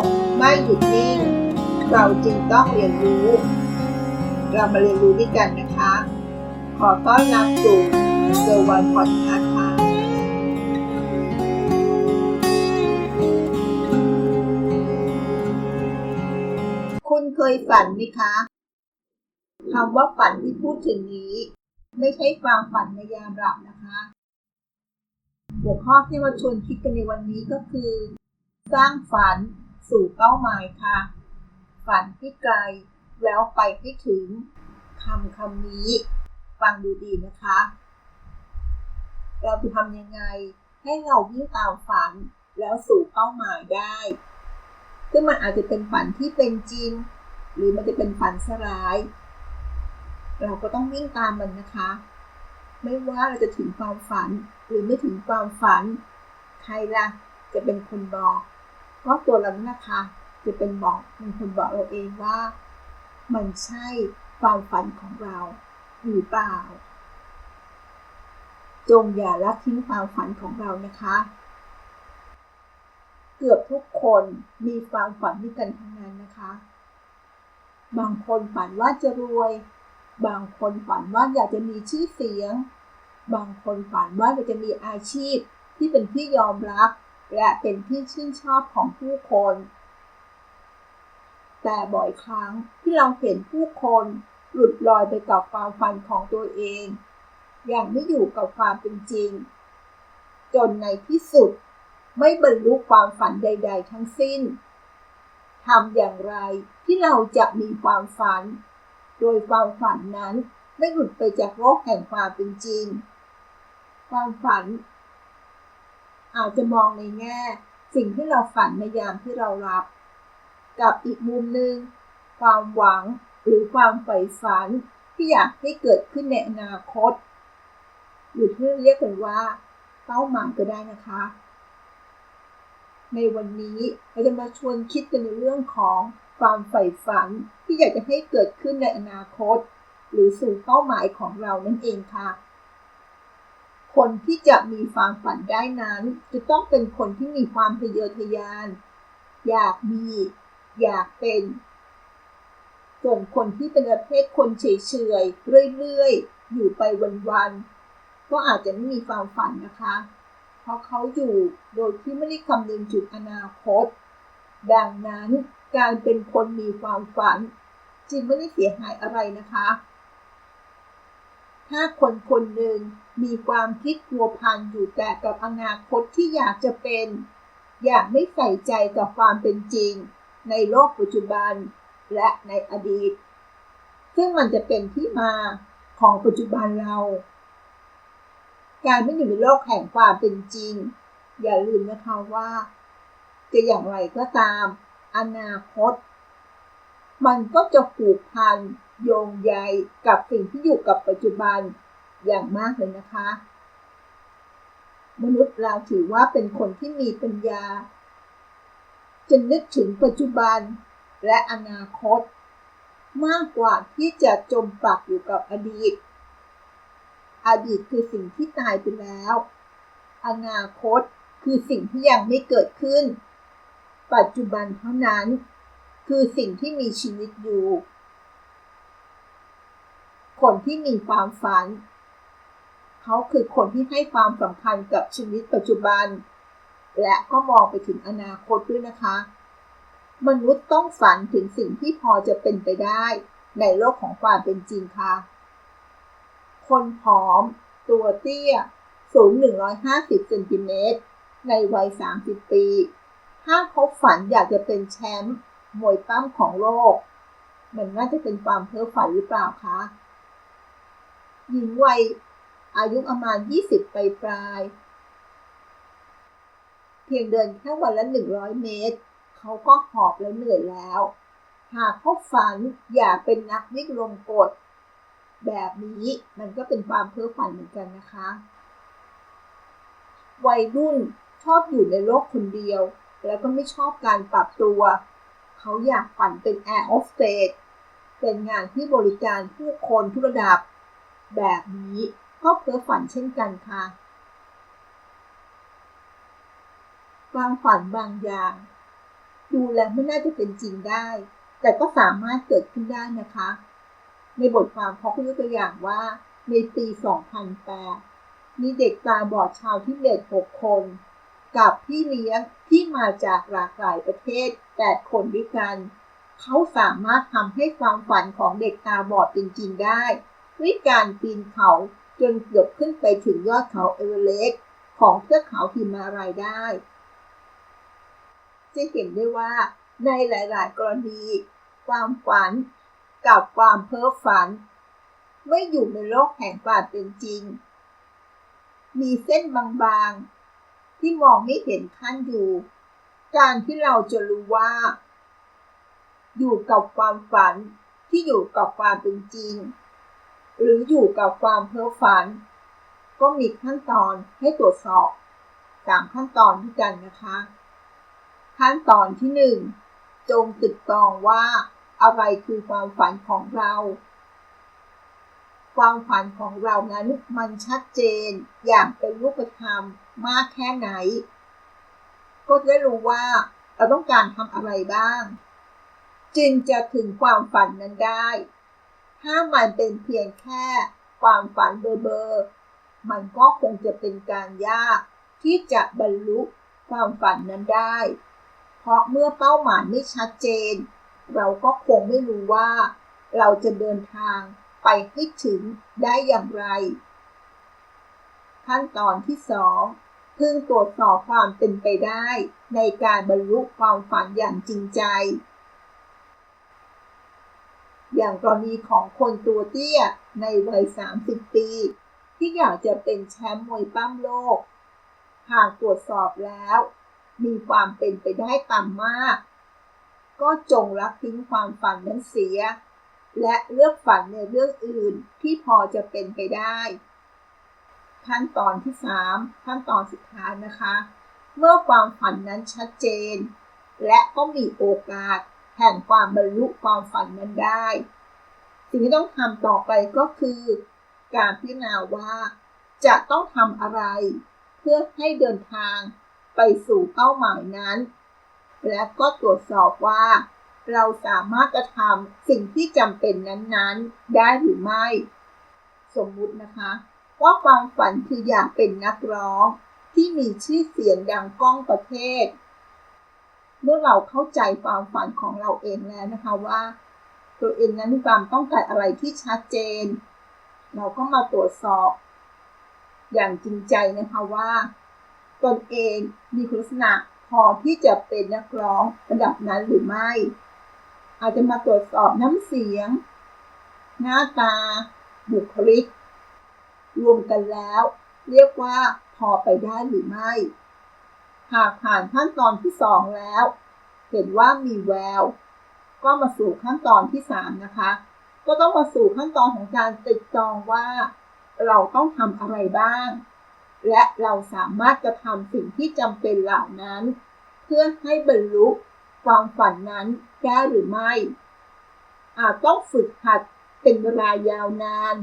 กไม่หยุดนิ่ง เราจรึงต้องเรียนรู้ เรามาเรียนรู้ด้วยกันนะคะ ขอต้อนรับสู่เซอร์วันพอดคาส์ค่ะคุณเคยฝันไหมคะคำว่าฝันที่พูดถึงนี้ ไม่ใช่ความฝันในยามหลับนะคะ หัวข้อที่มาชวนคิดกันในวันนี้ก็คือ สร้างฝัน สู่เป้าหมายค่ะ ฝันที่ไกลแล้วไปให้ถึงคำคำนี้ ฟังดูดีนะคะ เราจะทำยังไงให้เราวิ่งตามฝันแล้วสู่เป้าหมายได้ ซึ่งมันอาจจะเป็นฝันที่เป็นจริง หรือมันจะเป็นฝันสลาย เราก็ต้องวิ่งตามมันนะคะ ไม่ว่าเราจะถึงความฝันหรือไม่ถึงความฝัน ใครล่ะจะเป็นคนบอก เพราะตัวเรานี่นะคะจะเป็นบอกเป็นคนบอกเราเองว่า มันใช่ความฝันของเราหรือเปล่า จงอย่าละทิ้งความฝันของเรานะคะ เกือบทุกคนมีความฝันด้วยกันทั้งนั้นนะคะ บางคนฝันว่าจะรวย บางคนฝันว่าอยากจะมีชื่อเสียง บางคนฝันว่าอยากจะมีอาชีพที่เป็นที่ยอมรับ และเป็นที่ชื่นชอบของผู้คน แต่บ่อยครั้งที่เราเห็นผู้คนหลุดลอยไปกับความฝันของตัวเอง อย่างไม่อยู่กับความเป็นจริง จนในที่สุดไม่บรรลุความฝันใด ๆ ทั้งสิ้นทำอย่างไรที่เราจะมีความฝัน โดยความฝันนั้นไม่หลุดไปจากโลกแห่งความเป็นจริง ความฝัน อาจจะมองในแง่ สิ่งที่เราฝันในยามที่เรารับ กับอีกมุมหนึ่งความหวังหรือความใฝ่ฝันที่อยากให้เกิดขึ้นในอนาคต หรือที่เรียกกันว่า เป้าหมายก็ได้นะคะ ในวันนี้เราจะมาชวนคิดกันในเรื่องของความใฝ่ฝันที่อยากจะให้เกิดขึ้นในอนาคต หรือสู่เป้าหมายของเรานั่นเองค่ะ คนที่จะมีความฝันได้นั้น จะต้องเป็นคนที่มีความทะเยอทะยาน อยากมี อยากเป็น ส่วนคนที่เป็นประเภทคนเฉยๆเรื่อยๆ อยู่ไปวันๆ ก็อาจจะไม่มีความฝันนะคะ เพราะเขาอยู่โดยที่ไม่ได้คำนึงจุดอนาคต ดังนั้นการเป็นคนมีความฝันจึงไม่ได้เสียหายอะไรนะคะ ถ้าคนคนหนึ่ง มีความคิดพัวพันอยู่แต่กับอนาคตที่อยากจะเป็น อยากไม่ใส่ใจกับความเป็นจริง ในโลกปัจจุบันและในอดีต ซึ่งมันจะเป็นที่มาของปัจจุบันเรา การไม่อยู่ในโลกแห่งความเป็นจริง อย่าลืมนะคะว่า จะอย่างไรก็ตาม อนาคต มันก็จะผูกพันโยงใยกับสิ่งที่อยู่กับปัจจุบัน อย่างมากเลยนะคะ มนุษย์เราถือว่าเป็นคนที่มีปัญญาจะนึกถึงปัจจุบันและอนาคต มากกว่าที่จะจมปักอยู่กับอดีต อดีตคือสิ่งที่ตายไปแล้ว อนาคตคือสิ่งที่ยังไม่เกิดขึ้น ปัจจุบันเท่านั้น คือสิ่งที่มีชีวิตอยู่ คนที่มีความฝัน เขาคือคนที่ให้ความสำคัญกับชีวิตปัจจุบัน และก็มองไปถึงอนาคตด้วยนะคะ มนุษย์ต้องฝันถึงสิ่งที่พอจะเป็นไปได้ ในโลกของความเป็นจริงค่ะ คนผอม ตัวเตี้ย สูง 150เซนติเมตรในวัย 30 ปี ถ้าเขาฝันอยากจะเป็นแชมป์มวยปั้มของโลก มันน่าจะเป็นความเพ้อฝันหรือเปล่าคะ หญิงวัย อายุประมาณ 20ปลายปลาย เพียงเดินแค่วันละ 100 เมตร เขาก็หอบแล้วเหนื่อยแล้ว หากเขาฝันอยากเป็นนักวิ่งลงกฎแบบนี้มันก็เป็นความเพ้อฝันเหมือนกันนะคะ วัยรุ่นชอบอยู่ในโลกคนเดียว แล้วก็ไม่ชอบการปรับตัว เขาอยากฝันเป็นแอร์ o อ s สเต e เป็นงานที่บริการผู้คนทุกระดับ แบบนี้ ก็เพ้อฝันเช่นกันค่ะความฝันบางอย่าง ดูแล้วไม่น่าจะเป็นจริงได้ แต่ก็สามารถเกิดขึ้นได้นะคะ ในบทความเขาก็ยกตัวอย่างว่าในปี 2008 มีเด็กตาบอดชาวทิเบต6คน กับพี่เลี้ยงที่มาจากหลากหลายประเทศ 8 คนด้วยกัน เขาสามารถทำให้ความฝันของเด็กตาบอดเป็นจริงได้ ด้วยการปีนเขา จนเกือบขึ้นไปถึงยอดเขาเอเวอเรสต์ของเทือกเขาหิมารายได้ จะเห็นได้ว่าในหลาย ๆ กรณี ความฝันกับความเพ้อฝัน ไม่อยู่ในโลกแห่งความเป็นจริง มีเส้นบางๆ ที่มองไม่เห็นขั้นอยู่ การที่เราจะรู้ว่า อยู่กับความฝันที่อยู่กับความเป็นจริง หรืออยู่กับความเพ้อฝัน ก็มีขั้นตอนให้ตรวจสอบสามขั้นตอนด้วยกันนะคะ ขั้นตอนที่หนึ่งจงตึกตองว่าอะไรคือความฝันของเรา ความฝันของเรานั้นมันชัดเจนอย่างเป็นรูปธรรมมากแค่ไหน ก็จะรู้ว่าเราต้องการทำอะไรบ้าง จึงจะถึงความฝันนั้นได้ ถ้ามันเป็นเพียงแค่ความฝันเบอร์เบอร์ มันก็คงจะเป็นการยาก ที่จะบรรลุความฝันนั้นได้ เพราะเมื่อเป้าหมายไม่ชัดเจน เราก็คงไม่รู้ว่า เราจะเดินทางไปให้ถึงได้อย่างไร ขั้นตอนที่สองพึงตรวจสอบความเป็นไปได้ ในการบรรลุความฝันอย่างจริงใจ อย่างกรณีของคนตัวเตี้ยในวัย 30 ปี ที่อยากจะเป็นแชมป์มวยปั้มโลก หากตรวจสอบแล้ว มีความเป็นไปได้ต่ำมาก ก็จงรักทิ้งความฝันนั้นเสีย และเลือกฝันในเรื่องอื่นที่พอจะเป็นไปได้ ขั้นตอนที่ 3 ขั้นตอนสุดท้ายนะคะ เมื่อความฝันนั้นชัดเจน และก็มีโอกาส แห่งความบรรลุความฝันนั้นได้ สิ่งที่ต้องทำต่อไปก็คือ การพิจารณาว่าจะต้องทำอะไร เพื่อให้เดินทางไปสู่เป้าหมายนั้น และก็ตรวจสอบว่า เราสามารถกระทำสิ่งที่จำเป็นนั้นๆ ได้หรือไม่ สมมุตินะคะ ว่าความฝันคืออยากเป็นนักร้องที่มีชื่อเสียงดังก้องประเทศ เมื่อเราเข้าใจความฝันของเราเองแล้วนะคะว่า ตัวเองนั้นมีความต้องการอะไรที่ชัดเจน เราก็มาตรวจสอบ อย่างจริงใจนะคะว่าตนเองมีคุณลักษณะพอที่จะเป็นนักร้องระดับนั้นหรือไม่ อาจจะมาตรวจสอบน้ำเสียง หน้าตา บุคลิก รวมกันแล้ว เรียกว่าพอไปได้หรือไม่ หากผ่านขั้นตอนที่สองแล้ว เห็นว่ามีแวว ก็มาสู่ขั้นตอนที่สามนะคะ ก็ต้องมาสู่ขั้นตอนของการติดจองว่า เราต้องทำอะไรบ้าง และเราสามารถกระทำสิ่งที่จำเป็นเหล่านั้น เพื่อให้บรรลุความฝันนั้นได้หรือไม่ อาจต้องฝึกหัดเป็นเวลายาวนาน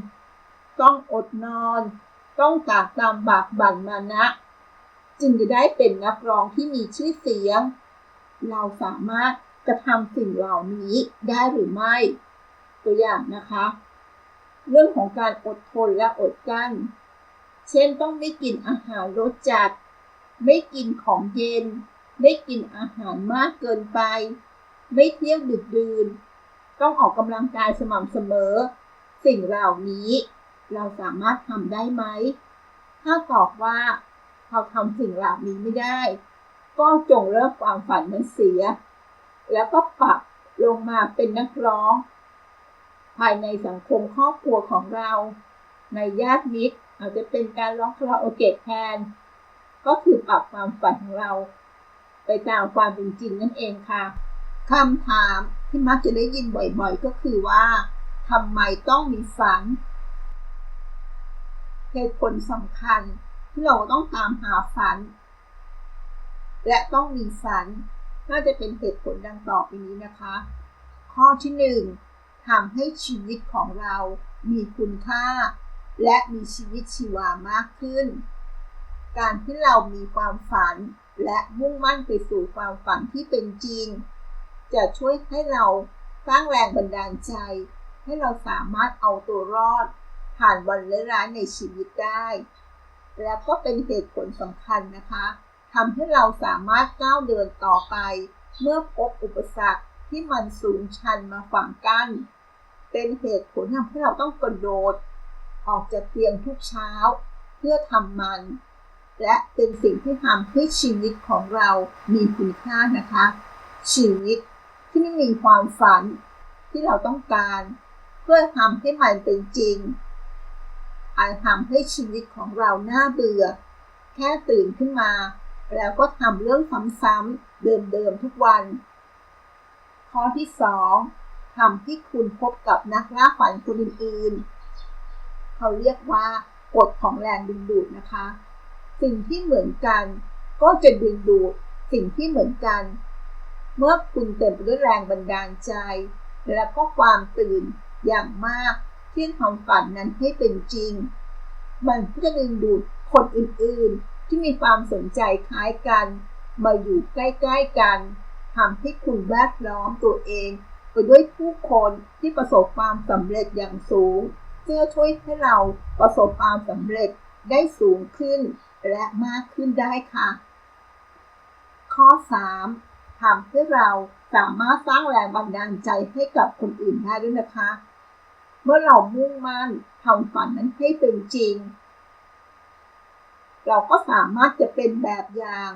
ต้องอดนอน ต้องตากตามบากบั่นมานะ จึงจะได้เป็นนักร้องที่มีชื่อเสียง เราสามารถกระทำสิ่งเหล่านี้ได้หรือไม่ ตัวอย่างนะคะ เรื่องของการอดทนและอดกลั้น เช่นต้องไม่กินอาหารรสจัด ไม่กินของเย็น ไม่กินอาหารมากเกินไป ไม่เที่ยวดึกดื่น ต้องออกกำลังกายสม่ำเสมอ สิ่งเหล่านี้เราสามารถทำได้ไหม ถ้าตอบว่า เราทำสิ่งเหล่านี้ไม่ได้ ก็จงเลิกความฝันนั้นเสีย แล้วก็ปรับลงมาเป็นนักร้อง ภายในสังคมครอบครัวของเรา ในญาติมิตรอาจจะเป็นการร้องคาราโอเกะแทน ก็คือปรับความฝันของเรา ไปตามความเป็นจริงนั่นเองค่ะคำถามที่มักจะได้ยินบ่อยๆ ก็คือว่าทำไมต้องมีฝันเหตุผลสำคัญ ที่เราต้องตามหาฝัน และต้องมีฝัน น่าจะเป็นเหตุผลดังต่อไปนี้นะคะ ข้อที่หนึ่งทำให้ชีวิตของเรามีคุณค่า และมีชีวิตชีวามากขึ้น การที่เรามีความฝัน และมุ่งมั่นไปสู่ความฝันที่เป็นจริง จะช่วยให้เราสร้างแรงบันดาลใจ ให้เราสามารถเอาตัวรอด ผ่านวันร้ายๆในชีวิตได้ และก็เป็นเหตุผลสำคัญนะคะทำให้เราสามารถก้าวเดินต่อไป เมื่อพบอุปสรรคที่มันสูงชันมาฝังกั้น เป็นเหตุผลทำให้เราต้องกระโดด ออกจากเตียงทุกเช้า เพื่อทำมัน และเป็นสิ่งที่ทำให้ชีวิตของเรามีคุณค่านะคะ ชีวิตที่ไม่มีความฝันที่เราต้องการ เพื่อทำให้มันเป็นจริง อาจทำให้ชีวิตของเราน่าเบื่อ แค่ตื่นขึ้นมา แล้วก็ทำเรื่องซ้ำๆเดิมๆทุกวัน ข้อที่ 2ทำให้คุณพบกับนักล่าฝันคนอื่นๆ เขาเรียกว่ากฎของแรงดึงดูดนะคะ สิ่งที่เหมือนกันก็จะดึงดูดสิ่งที่เหมือนกัน เมื่อคุณเต็มไปด้วยแรงบันดาลใจ และก็ความตื่นอย่างมาก ที่ทำฝันนั้นให้เป็นจริง มันก็จะดึงดูดคนอื่นๆ ที่มีความสนใจคล้ายกัน มาอยู่ใกล้ๆกันทำให้คุณแวดล้อมตัวเอง ไปด้วยผู้คนที่ประสบความสำเร็จอย่างสูงเพื่อช่วยให้เราประสบความสำเร็จได้สูงขึ้น และมากขึ้นได้ค่ะ ข้อ 3. ทำให้เราสามารถสร้างแรงบันดาลใจให้กับคนอื่นได้ด้วยนะคะ เมื่อเรามุ่งมั่นทำฝันนั้นให้เป็นจริง เราก็สามารถจะเป็นแบบอย่าง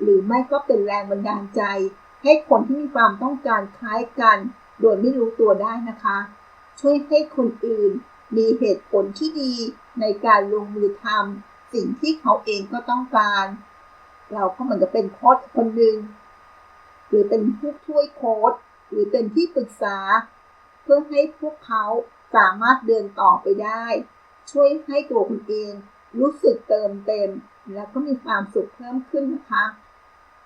หรือไม่ก็เป็นแรงบันดาลใจ ให้คนที่มีความต้องการคล้ายกัน โดยไม่รู้ตัวได้นะคะ ช่วยให้คนอื่นมีเหตุผลที่ดีในการลงมือทำสิ่งที่เขาเองก็ต้องการ เราก็เหมือนกับเป็นโค้ชคนหนึ่งหรือเป็นผู้ช่วยโค้ชหรือเป็นที่ปรึกษา เพื่อให้พวกเขา สามารถเดินต่อไปได้ ช่วยให้ตัวคุณเองรู้สึกเติมเต็ม และก็มีความสุขเพิ่มขึ้นนะคะ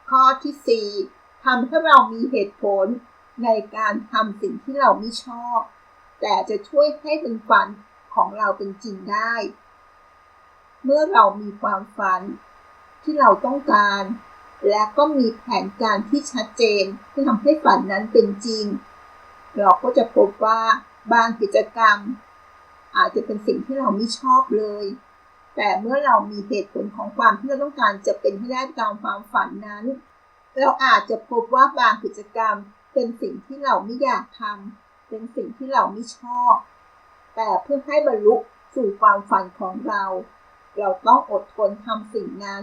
ข้อที่ 4ทำให้เรามีเหตุผลในการทำสิ่งที่เราไม่ชอบ แต่จะช่วยให้เป็นฝันของเราเป็นจริงได้ เมื่อเรามีความฝันที่เราต้องการ และก็มีแผนการที่ชัดเจนที่ทำให้ฝันนั้นเป็นจริง เราก็จะพบว่า บางกิจกรรม อาจจะเป็นสิ่งที่เราไม่ชอบเลย แต่เมื่อเรามีเหตุผลของความที่เราต้องการจะเป็นให้ได้ตามความฝันนั้น เราอาจจะพบว่าบางกิจกรรมเป็นสิ่งที่เราไม่อยากทำเป็นสิ่งที่เราไม่ชอบ แต่เพื่อให้บรรลุสู่ความฝันของเรา เราต้องอดทนทำสิ่งนั้น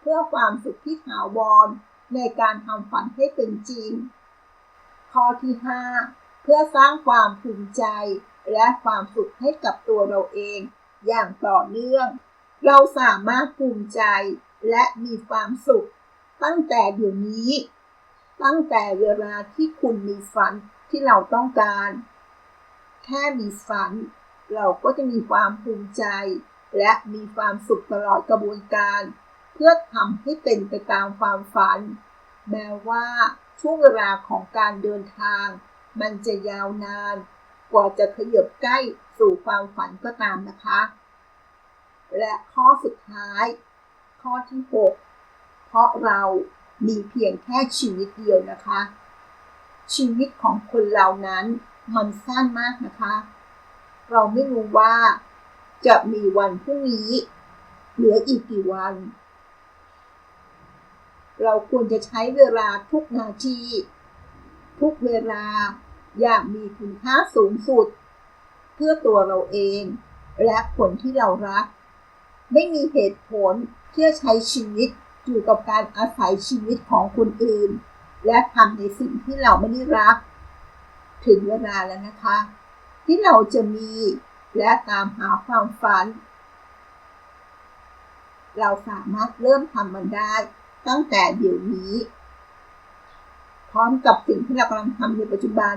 เพื่อความสุขที่ถาวรในการทำฝันให้เป็นจริงข้อที่ 5 เพื่อสร้างความภูมิใจ และความสุขให้กับตัวเราเองอย่างต่อเนื่อง เราสามารถภูมิใจและมีความสุข ตั้งแต่เดี๋ยวนี้ ตั้งแต่เวลาที่คุณมีฝันที่เราต้องการ แค่มีฝัน เราก็จะมีความภูมิใจ และมีความสุขตลอดกระบวนการ เพื่อทำให้เป็นไปตามความฝัน แม้ว่าช่วงเวลาของการเดินทาง มันจะยาวนาน กว่าจะขยบใกล้สู่ความฝันก็ตามนะคะ และข้อสุดท้าย ข้อที่ 6 เพราะเรามีเพียงแค่ชีวิตเดียวนะคะ ชีวิตของคนเหล่านั้นมันสั้นมากนะคะ เราไม่รู้ว่าจะมีวันพรุ่งนี้เหลืออีกกี่วัน เราควรจะใช้เวลาทุกนาที ทุกเวลา อย่างมีคุณค่าสูงสุด เพื่อตัวเราเอง และคนที่เรารัก ไม่มีเหตุผลที่จะใช้ชีวิตอยู่กับการอาศัยชีวิตของคนอื่น และทำในสิ่งที่เราไม่ได้รัก ถึงเวลาแล้วนะคะ ที่เราจะมีและตามหาความฝัน เราสามารถเริ่มทำมันได้ตั้งแต่เดี๋ยวนี้ พร้อมกับสิ่งที่เรากำลังทำในปัจจุบัน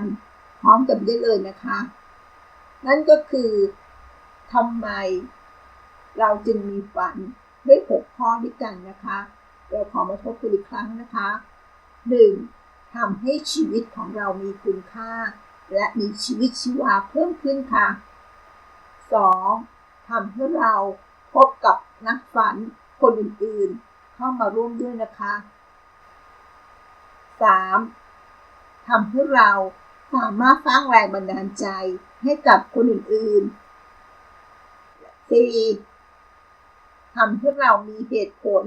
พร้อมกับได้เลยนะคะ นั่นก็คือทำไมเราจึงมีฝันด้วยหกข้อด้วยกันนะคะ เราขอมาทบทวนอีกครั้งนะคะ 1. ทำให้ชีวิตของเรามีคุณค่า และมีชีวิตชีวาเพิ่มขึ้นค่ะ 2. ทำให้เราพบกับนักฝันคนอื่นๆ เข้ามาร่วมด้วยนะคะ 3. ทำให้เรา สามารถสร้างแรงบันดาลใจให้กับคนอื่นๆ 4. ทำให้เรามีเหตุผล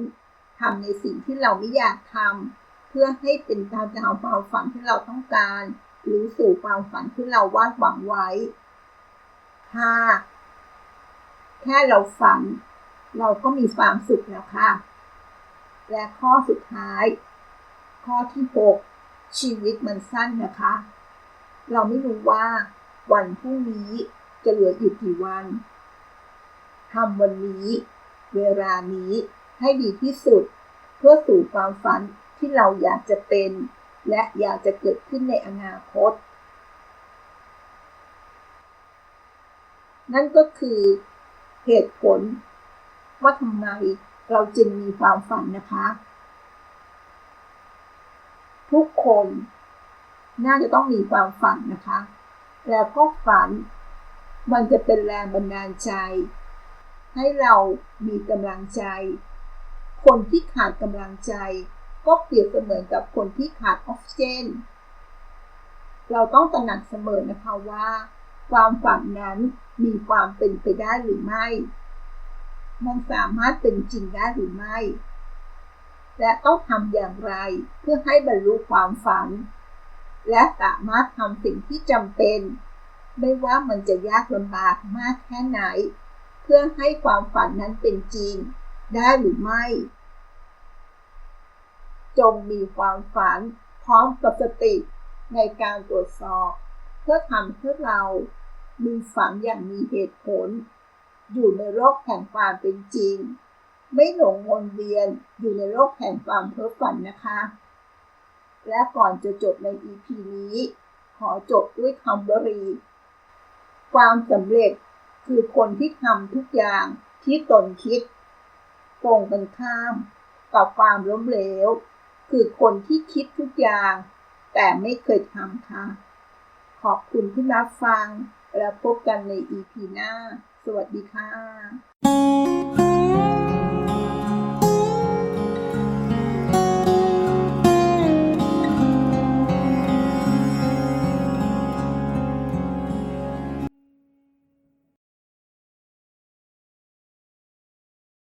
ทำในสิ่งที่เราไม่อยากทำเพื่อให้เป็นตามตามความฝันที่เราต้องการ หรือสู่ความฝันที่เราวาดหวังไว้ 5. แค่เราฝัน เราก็มีความสุขแล้วค่ะ และข้อสุดท้าย ข้อที่ 6 ชีวิตมันสั้นนะคะ เราไม่รู้ว่าวันพรุ่งนี้จะเหลืออยู่กี่วันทำวันนี้ เวลานี้ให้ดีที่สุด เพื่อสู่ความฝันที่เราอยากจะเป็น และอยากจะเกิดขึ้นในอนาคต นั่นก็คือเหตุผล ว่าทำไมเราจึงมีความฝันนะคะ ทุกคน น่าจะต้องมีความฝันนะคะ แล้วก็ฝันมันจะเป็นแรงบันดาลใจ ให้เรามีกำลังใจ คนที่ขาดกำลังใจ ก็เปรียบเสมือนกับคนที่ขาดออกซิเจน เราต้องตระหนักเสมอนะคะว่า ความฝันนั้นมีความเป็นไปได้หรือไม่ มันสามารถเป็นจริงได้หรือไม่ และต้องทำอย่างไรเพื่อให้บรรลุความฝัน และสามารถทำสิ่งที่จำเป็น ไม่ว่ามันจะยากลำบากมากแค่ไหน เพื่อให้ความฝันนั้นเป็นจริง ได้หรือไม่ จงมีความฝันพร้อมกับสติในการตรวจสอบ เพื่อทำให้เรามีฝันอย่างมีเหตุผล อยู่ในโลกแห่งความเป็นจริง ไม่หลงวนเวียนอยู่ในโลกแห่งความเพ้อฝันนะคะ และก่อนจะจบใน EP นี้ ขอจบด้วยคำวลี ความสำเร็จคือคนที่ทำทุกอย่างที่ตนคิดตรงกันข้ามกับความล้มเหลว คือคนที่คิดทุกอย่าง แต่ไม่เคยทำค่ะ ขอบคุณที่รับฟัง แล้วพบกันใน EP หน้า สวัสดีค่ะ